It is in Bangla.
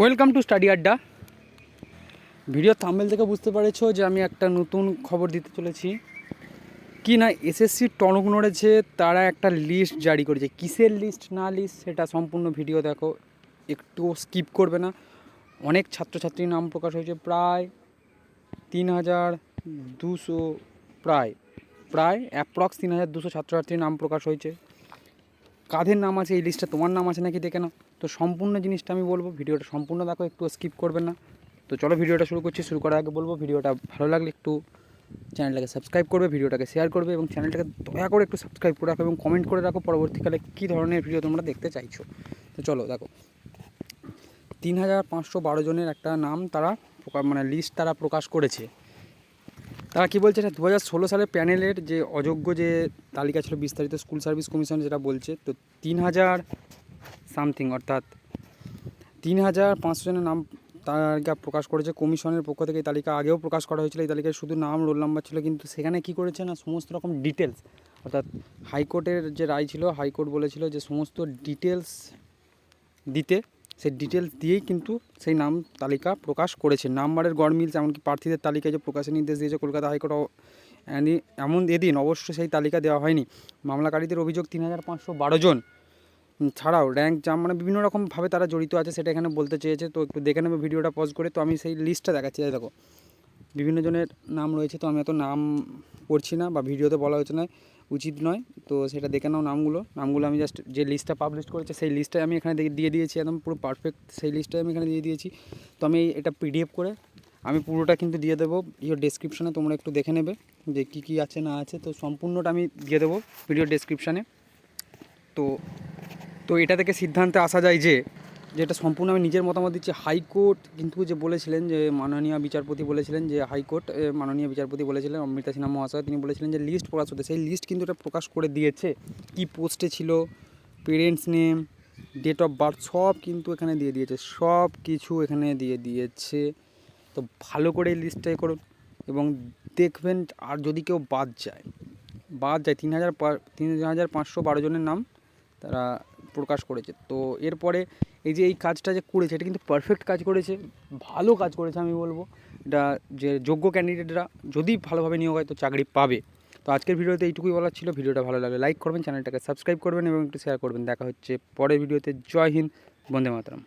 Welcome to study Adda. Video thumbnail থেকে বুঝতে পেরেছ যে আমি একটা নতুন খবর দিতে চলেছি। কি না, এসএসসি টনক নড়েছে, তারা একটা লিস্ট জারি করেছে। কিসের লিস্ট না লিস্ট সেটা সম্পূর্ণ ভিডিও দেখো। একটু স্কিপ করবে না। অনেক ছাত্রছাত্রীর নাম প্রকাশ হয়েছে, প্রায় তিন হাজার দুশো, প্রায় প্রায় অ্যাপ্রক্স তিন হাজার দুশো ছাত্রছাত্রীর নাম প্রকাশ হয়েছে। কাদের নাম আছে, এই লিস্টে তোমার নাম আছে নাকি দেখে নাও। তো সম্পূর্ণ জিনিসটা আমি বলব, ভিডিওটা সম্পূর্ণ দেখো, একটু স্কিপ করবেন না। তো চলো ভিডিওটা শুরু করছি, শুরু করার আগে বলব, ভিডিওটা ভালো লাগলে একটু চ্যানেলটাকে সাবস্ক্রাইব করবে, ভিডিওটাকে শেয়ার করবে এবং চ্যানেলটাকে দয়া করে একটু সাবস্ক্রাইব করে রাখো এবং কমেন্ট করে রাখো পরবর্তীকালে কী ধরনের ভিডিও তোমরা দেখতে চাইছো। তো চলো দেখো। তিন হাজার পাঁচশো বারো জনের একটা নাম তারা মানে লিস্ট তারা প্রকাশ করেছে। তারা কী বলছে দু হাজার ষোলো সালের প্যানেলের যে অযোগ্য যে তালিকা ছিল বিস্তারিত স্কুল সার্ভিস কমিশন যেটা বলছে, তো তিন হাজার সামথিং, অর্থাৎ তিন হাজার পাঁচশো জনের নাম তালিকা প্রকাশ করেছে। কমিশনের পক্ষ থেকে এই তালিকা আগেও প্রকাশ করা হয়েছিল। এই তালিকায় শুধু নাম, রোল নাম্বার ছিল, কিন্তু সেখানে কি করেছে না, সমস্ত রকম ডিটেলস অর্থাৎ হাইকোর্টের যে রায় ছিল, হাইকোর্ট বলেছিল যে সমস্ত ডিটেলস দিতে সেই ডিটেলস দিয়েই কিন্তু সেই নাম তালিকা প্রকাশ করেছে। নাম্বারের গড় মিলছে, এমনকি প্রার্থীদের তালিকায় যে প্রকাশের নির্দেশ দিয়েছে কলকাতা হাইকোর্ট এমন এদিন অবশ্য সেই তালিকা দেওয়া হয়নি। মামলাকারীদের অভিযোগ তিন হাজার পাঁচশো বারো জন। ছাড়াও র্যাঙ্ক জাম মানে বিভিন্ন রকমভাবে তারা জড়িত আছে, সেটা এখানে বলতে চেয়েছে। তো একটু দেখে নেবে, ভিডিওটা পজ করে। তো আমি সেই লিস্টটা দেখাচ্ছি দেখো। বিভিন্ন জনের নাম রয়েছে, তো আমি এত নাম পড়ছি না বা ভিডিওতে বলা হচ্ছে না উচিত নয়। তো সেটা দেখে নাও নামগুলো। নামগুলো আমি জাস্ট যে লিস্টটা পাবলিশ করেছে, সেই লিস্টটাই আমি এখানে দিয়ে- দিয়ে দিয়েছি একদম পুরো পারফেক্ট সেই লিস্টটাই আমি এখানে দিয়ে দিয়েছি। তো আমি এটা পিডিএফ করে, আমি পুরোটা কিন্তু দিয়ে দেবো। ভিডিও ডেসক্রিপশানে তোমরা একটু দেখে নেবে যে কী কী আছে, না আছে। তো সম্পূর্ণটা আমি দিয়ে দেবো ভিডিও ডেসক্রিপশানে তো তো এটা থেকে সিদ্ধান্তে আসা যায় যে যেটা সম্পূর্ণ আমি নিজের মতামত দিচ্ছি হাইকোর্ট কিন্তু যে বলেছিলেন যে মাননীয় বিচারপতি বলেছিলেন যে হাইকোর্ট মাননীয় বিচারপতি বলেছিলেন, অমৃতা সিনহা মহাশয় তিনি বলেছিলেন যে লিস্ট প্রকাশ হতে, সেই লিস্ট কিন্তু এটা প্রকাশ করে দিয়েছে। কি পোস্টে ছিল parents name date of birth সব কিন্তু এখানে দিয়ে দিয়েছে, সব কিছু এখানে দিয়ে দিয়েছে। তো ভালো করে এই লিস্টটাই করুন এবং দেখবেন, আর যদি কেউ বাদ যায় বাদ যায়, তিন হাজার তিন হাজার পাঁচশো বারো জনের নাম তারা প্রকাশ করেছে। তো এরপরে এই যে এই কাজটা যে করেছে, এটা কিন্তু পারফেক্ট কাজ করেছে, ভালো কাজ করেছে আমি বলব। এটা যে যোগ্য ক্যান্ডিডেটরা যদি ভালোভাবে নিয়োগ হয়, তো চাকরি পাবে। তো আজকের ভিডিওতে এইটুকুই বলার ছিল। ভিডিওটা ভালো লাগলে লাইক করবেন চ্যানেলটাকে সাবস্ক্রাইব করবেন এবং একটু শেয়ার করবেন। দেখা হচ্ছে পরের ভিডিওতে। জয় হিন্দ, বন্দে মাতরম।